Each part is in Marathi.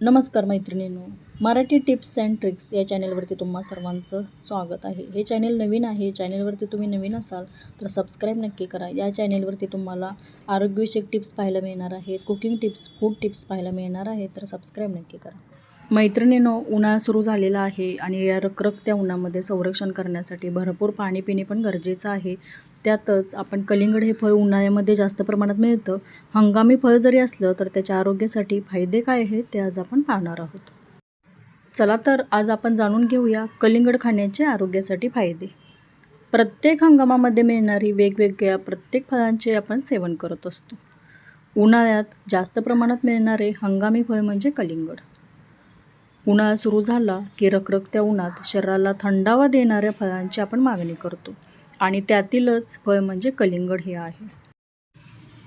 नमस्कार मैत्रिणींनो मराठी टिप्स अँड ट्रिक्स या चॅनेलवरती तुम्हा सर्वांचं स्वागत आहे. हे चॅनेल नवीन आहे चॅनेलवरती तुम्ही नवीन असाल तर सबस्क्राईब नक्की करा. या चॅनेलवरती तुम्हाला आरोग्यविषयक टिप्स पाहायला मिळणार आहेत कुकिंग टिप्स फूड टिप्स पाहायला मिळणार आहेत तर सबस्क्राईब नक्की करा. मैत्रिणीनो उन्हाळा सुरू झालेला आहे आणि या रखरखत्या उन्हामध्ये संरक्षण करण्यासाठी भरपूर पाणी पिणे पण गरजेचं आहे. त्यातच आपण कलिंगड हे फळ उन्हाळ्यामध्ये जास्त प्रमाणात मिळतं. हंगामी फळ जरी असलं तर त्याच्या आरोग्यासाठी फायदे काय आहेत ते आज आपण पाहणार आहोत. चला तर आज आपण जाणून घेऊया कलिंगड खाण्याचे आरोग्यासाठी फायदे. प्रत्येक हंगामामध्ये मिळणारी वेगवेगळ्या प्रत्येक फळांचे आपण सेवन करत असतो. उन्हाळ्यात जास्त प्रमाणात मिळणारे हंगामी फळ म्हणजे कलिंगड. उन्हाळा सुरू झाला की रखरखत्या उन्हात शरीराला थंडावा देणाऱ्या फळांची आपण मागणी करतो. आणि त्यातीलच फळ म्हणजे कलिंगड हे आहे.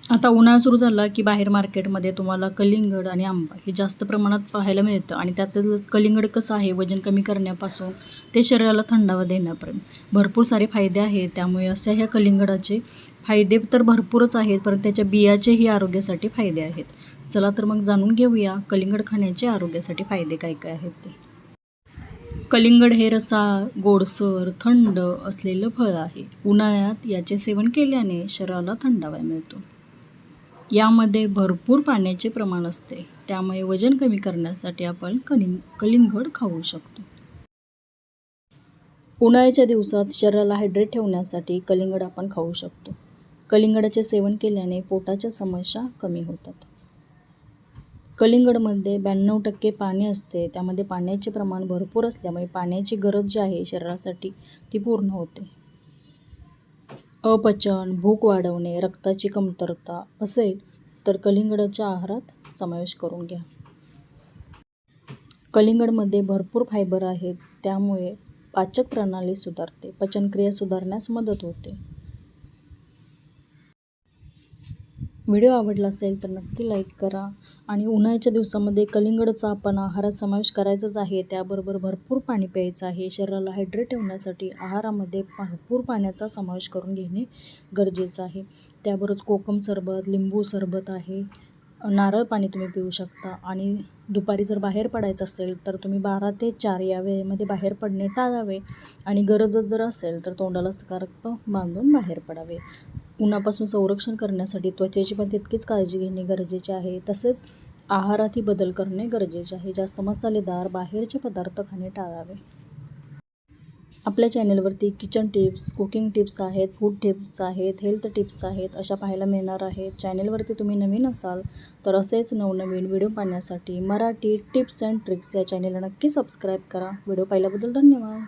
आता उन्हाळा सुरू झाला की बाहेर मार्केटमध्ये तुम्हाला कलिंगड आणि आंबा हे जास्त प्रमाणात पाहायला मिळतं आणि त्यातच कलिंगड कसं आहे वजन कमी करण्यापासून ते शरीराला थंडावा देण्यापर्यंत. भरपूर सारे फायदे आहेत त्यामुळे अशा ह्या कलिंगडाचे फायदे तर भरपूरच आहेत परंतु त्याच्या बियाचेही आरोग्यासाठी फायदे आहेत. चला तर मग जाणून घेऊया कलिंगड खाण्याचे आरोग्यासाठी फायदे काय काय आहेत ते. कलिंगड हे रसा गोडसर थंड असलेलं फळ आहे. उन्हाळ्यात याचे सेवन केल्याने शरीराला थंडावा मिळतो. यामध्ये भरपूर पाण्याचे प्रमाण असते. त्यामुळे वजन कमी करण्यासाठी आपण कलिंग कलिंगड खाऊ शकतो. उन्हाळ्याच्या दिवसात शरीराला हायड्रेट ठेवण्यासाठी कलिंगड आपण खाऊ शकतो. कलिंगडाचे सेवन केल्याने पोटाच्या समस्या कमी होतात. कलिंगडमध्ये ब्याण्णव टक्के पाणी असते. त्यामध्ये पाण्याचे प्रमाण भरपूर असल्यामुळे पाण्याची गरज जी आहे शरीरासाठी ती पूर्ण होते. अपचन भूक वाढवणे रक्ताची कमतरता असेल तर कलिंगडाच्या आहारात समावेश करून घ्या. कलिंगडमध्ये भरपूर फायबर आहेत त्यामुळे पाचक प्रणाली सुधारते पचनक्रिया सुधारण्यास मदत होते. व्हिडिओ आवडला असेल तर नक्की लाईक करा. आणि उन्हाळ्याच्या दिवसामध्ये कलिंगडचा आपण आहारात समावेश करायचाच आहे. त्याबरोबर भरपूर पाणी प्यायचं आहे. शरीराला हायड्रेट ठेवण्यासाठी आहारामध्ये भरपूर पाण्याचा समावेश करून घेणे गरजेचं आहे. त्याबरोबर कोकम सरबत लिंबू सरबत आहे. नारळ पाणी तुम्ही पिऊ शकता. आणि दुपारी जर बाहेर पडायचं असेल तर तुम्ही बारा ते चार या वेळेमध्ये बाहेर पडणे टाळावे. आणि गरजच जर असेल तर तोंडाला सकारात्मक बांधून बाहेर पडावे. उन्हापासून संरक्षण करण्यासाठी त्वचेची पण तितकीच काळजी घेणे गरजेचे आहे. तसेच आहारातही बदल करणे गरजेचे आहे. जास्त मसालेदार बाहेरचे पदार्थ खाणे टाळावे. आपल्या चॅनेलवरती किचन टिप्स कुकिंग टिप्स आहेत फूड टिप्स आहेत हेल्थ टिप्स आहेत अशा पाहायला मिळणार आहेत. चॅनेलवरती तुम्ही नवीन असाल तर असेच नवनवीन व्हिडिओ पाहण्यासाठी मराठी टिप्स अँड ट्रिक्स या चॅनेलला नक्की सबस्क्राईब करा. व्हिडिओ पाहिल्याबद्दल धन्यवाद.